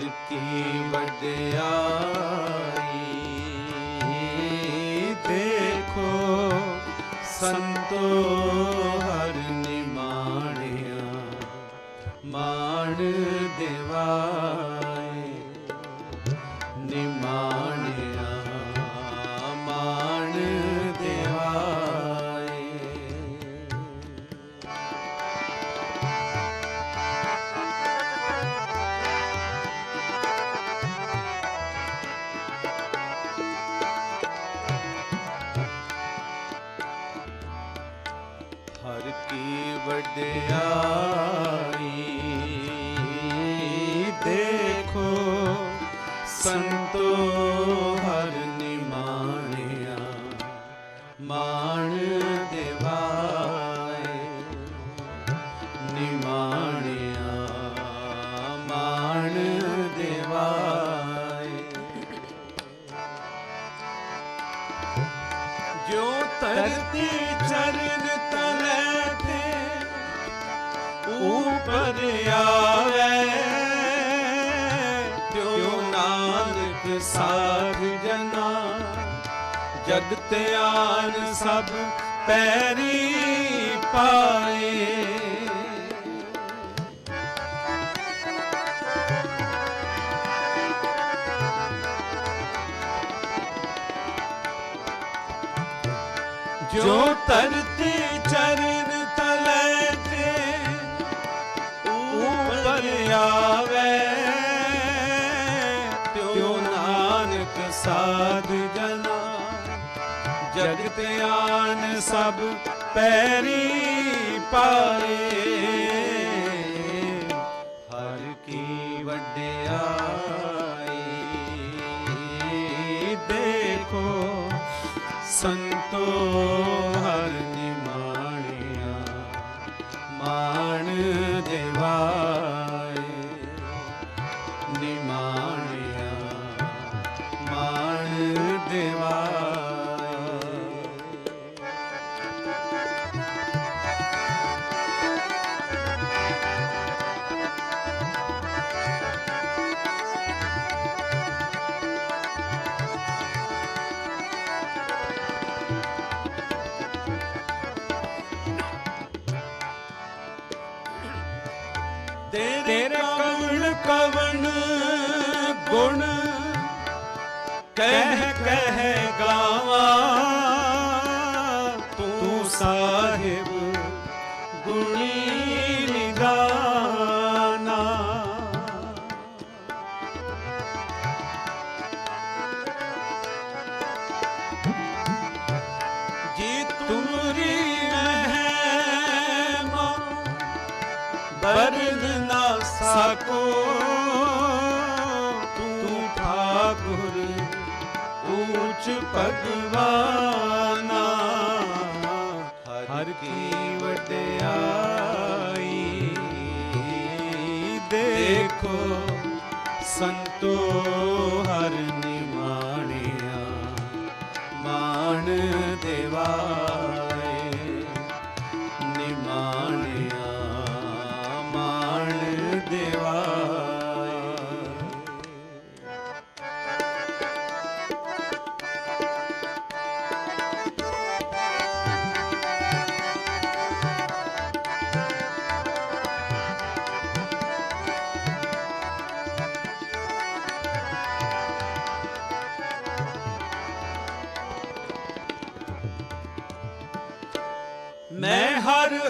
ਹਰ ਕੀ ਵਡਿਆਈ ਦੇਖੋ ਸੰਤੋ ਸੰਤੋ ਹਰ ਨਿਮਾਣਿਆ, ਮਾਣ ਦੇਵਾਏ। ਨਿਮਾਣਿਆ, ਮਾਣ ਦੇਵਾਏ। ਜੋ ਧਰਤੀ ਚਰਨ ਤਲੇ ਤੇ, ਉਪਰ ਆਵੇ ਜਗਤ ਸਭ ਪੈਰੀ ਪਾਏ। ਜੋ ਧਰਤੀ ਜਗਤ ਸਭ ਪੈਰੀ ਪਾਏ ਤੇਰੇ ਕਵਣ ਕਵਣ ਗੁਣ ਕਹਿ ਕਹਿ ਗਾਵਾਂ। ਸਕੋ ਤੂੰ ਠਾਕੁਰ ਊਚ ਭਗਵਾਨਾ ਹਰ ਕੀ ਵਡਿਆਈ ਦੇਖੋ ਸੰਤੋ ਹਰ ਨਿਮਾਣਿਆ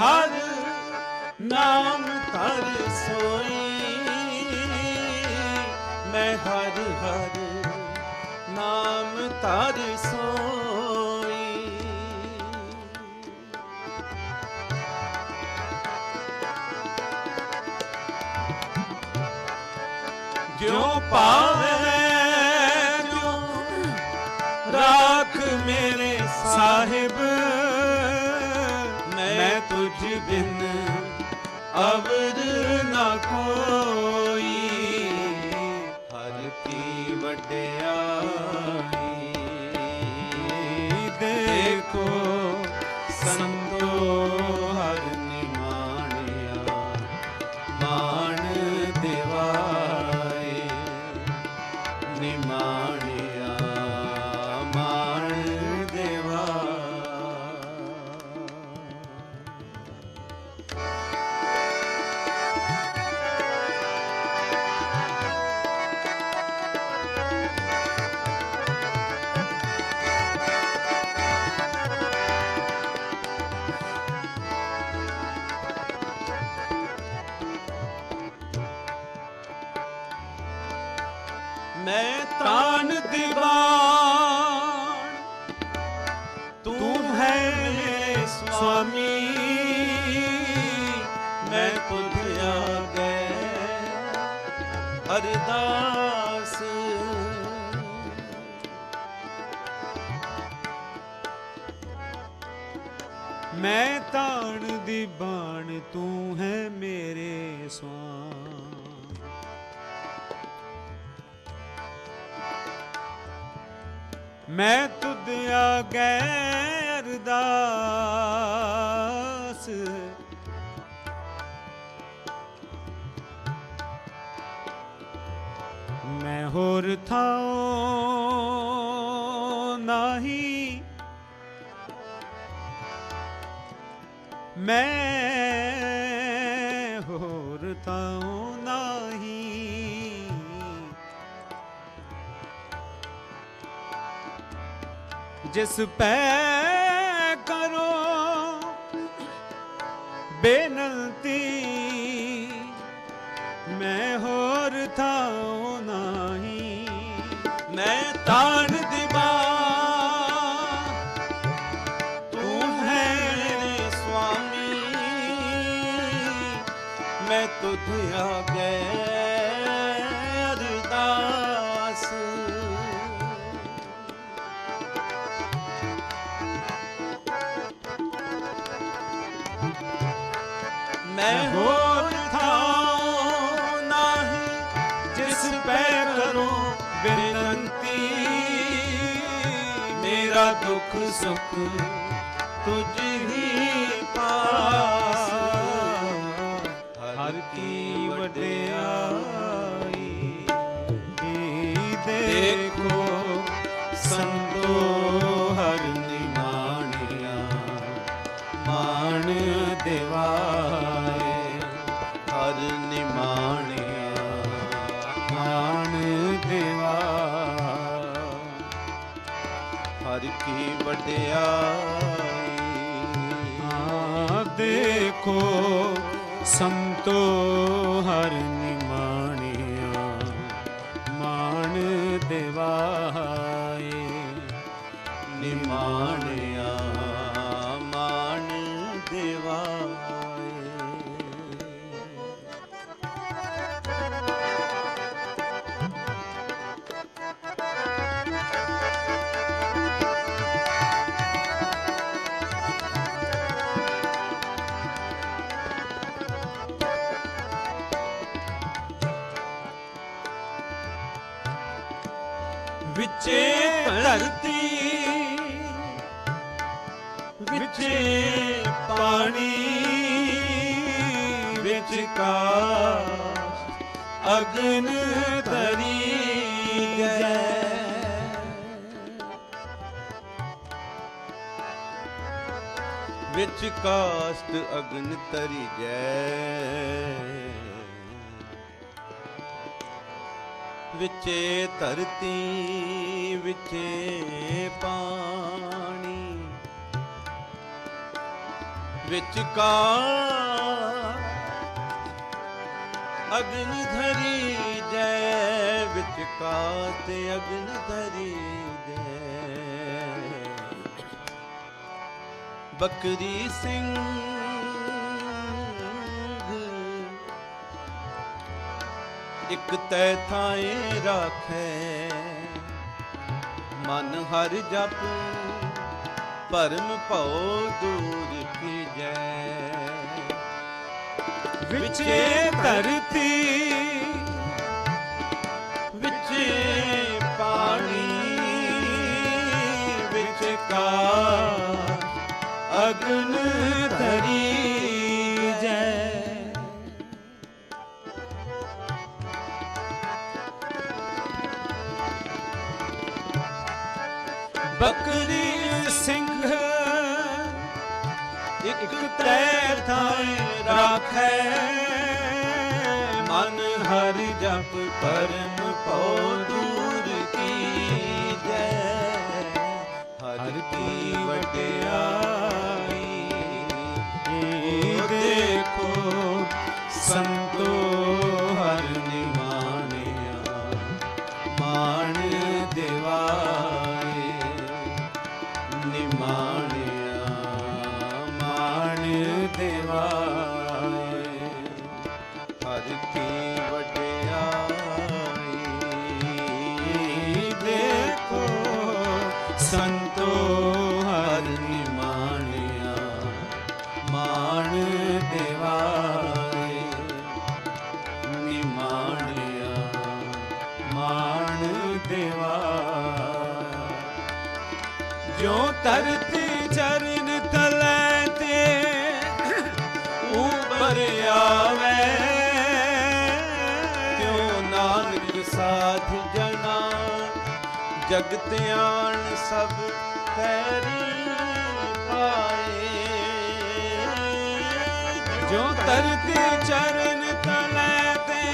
ਹਰ ਨਾਮ ਧਰ ਸੋਈ। ਮੈਂ ਹਰ ਹਰ ਨਾਮ ਧਰ ਸੋਈ। ਜੋ ਪਾਵੇ ਜੋ ਰਾਖ ਮੇਰੇ ਸਾਹਿਬ। ਬਿਨ ਅਵਰ ਨਾ ਕੋਈ ਮੈਂ ਤਾਨ ਦੀਵਾਨ। ਤੂੰ ਹੈ ਮੇਰੇ ਸੁਆਮੀ। ਮੈਂ ਤੁਧ ਆਗੇ। ਅਰਦਾਸ ਮੈਂ ਤਾਣ ਦੀ ਬਾਣ ਤੂੰ ਹੈ ਮੇਰੇ ਸਵਾਂ ਮੈਂ ਤੁਧ ਆਗੇ ਅਰਦਾਸ ਮੈਂ ਹੋਰ ਥਾਉ ਨਹੀਂ। ਮੈਂ ਜਿਸ ਪੈ ਕਰੋ, ਬੇਨਤੀ ਮੈਂ ਹੋਰ ਥਾਉ ਨਹੀਂ। ਮੈਂ ਤਾਣ ਦੀਵਾਨ ਤੂੰ ਹੈ ਮੇਰੇ ਸੁਆਮੀ। ਮੈਂ ਤੁਧ ਆਗੇ ਅਰਦਾਸ ਮੇਰਾ ਦੁੱਖ ਸੁਖ ਤੁਝ ਹੀ ਪਾਸ। ਹਰ ਕੀ ਵਡਿਆਈ ਦੇਖੋ ਸੰਤੋ ਹਰ ਨਿਮਾਣਿਆ ਮਾਣ ਦਿਵਾਏ। ਹਰ ਨਿਮਾਣਿਆ ਕੀ ਵਡਿਆਈ। ਆ ਦੇਖੋ ਸੰਤੋ ਹਰ ਨਿਮਾਣਿਆ ਮਾਣ ਦੇਵਾਏ ਨਿਮਾਣਿਆ ਮਾਣ ਦਿਵਾਏ ਵਿਚੇ ਧਰਤੀ ਵਿਚੇ ਪਾਣੀ ਵਿੱਚ ਕਾਸ਼। ਅਗਨ ਧਰੀ ਜੈ। ਵਿੱਚ ਕਾਸ਼ਟ ਅਗਨ ਤਰੀ ਜੈ। ਵਿਚੇ ਧਰਤੀ, ਵਿਚੇ ਪਾਣੀ। ਵਿੱਚ ਕਾ ਅਗਨ ਧਰੀ ਜੈ ਵਿੱਚ ਕਾ ਤੇ ਅਗਨ ਧਰੀ ਜੈ। ਬਕਰੀ ਸਿੰਘ ਇਕ ਤੈ ਥਾਏ ਰਾਖੈ। ਮਨ ਹਰ ਜਪ ਭਰਮ ਭਉ ਦੂਰ ਕੀਜੈ ਵਿਚੇ ਧਰਤੀ ਬਕਰੀ ਸਿੰਘ। ਇੱਕ ਤੈ ਥਾਏ ਰਾਖੈ, ਮਨ ਹਰ ਜਪ ਪਰਮ ਪਉ ਦੂਰ ਕੀ ਜੈ ਹਰ ਕੀ ਵਡਿਆਈ ਸੰਤੋ ਹਰ ਨਿਮਾਣਿਆ ਮਾਣ ਦੇਵਾਏ ਨਿਮਾਣਿਆ ਮਾਣ ਦੇਵਾ ਜੋ ਧਰਤੀ ਜਗਤ ਆਣ ਸਭ ਪੈਰੀ ਪਾਏ। ਜੋ ਧਰਤੀ ਚਰਨ ਤਲੇ ਤੇ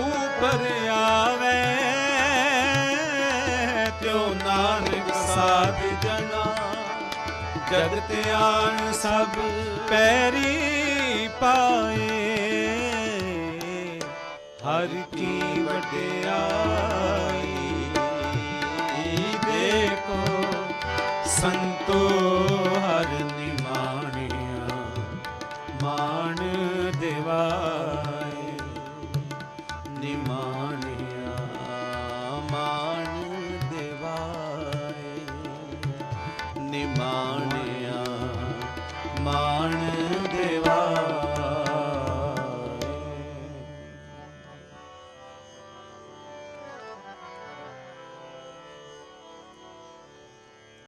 ਉਪਰ ਆਵੇ, ਤਿਉ ਨਾਨਕ ਸਾਧ ਜਨਾ। ਜਗਤ ਆਣ ਸਭ ਪੈਰੀ ਪਾਏ। ਹਰ ਕੀ ਵਡਿਆਈ ਦੇਖੋ ਸੰਤੋ ਹਰ ਨਿਮਾਣਿਆ ਮਾਣ ਦੇਵਾਏ ਨਿਮਾਣਿਆ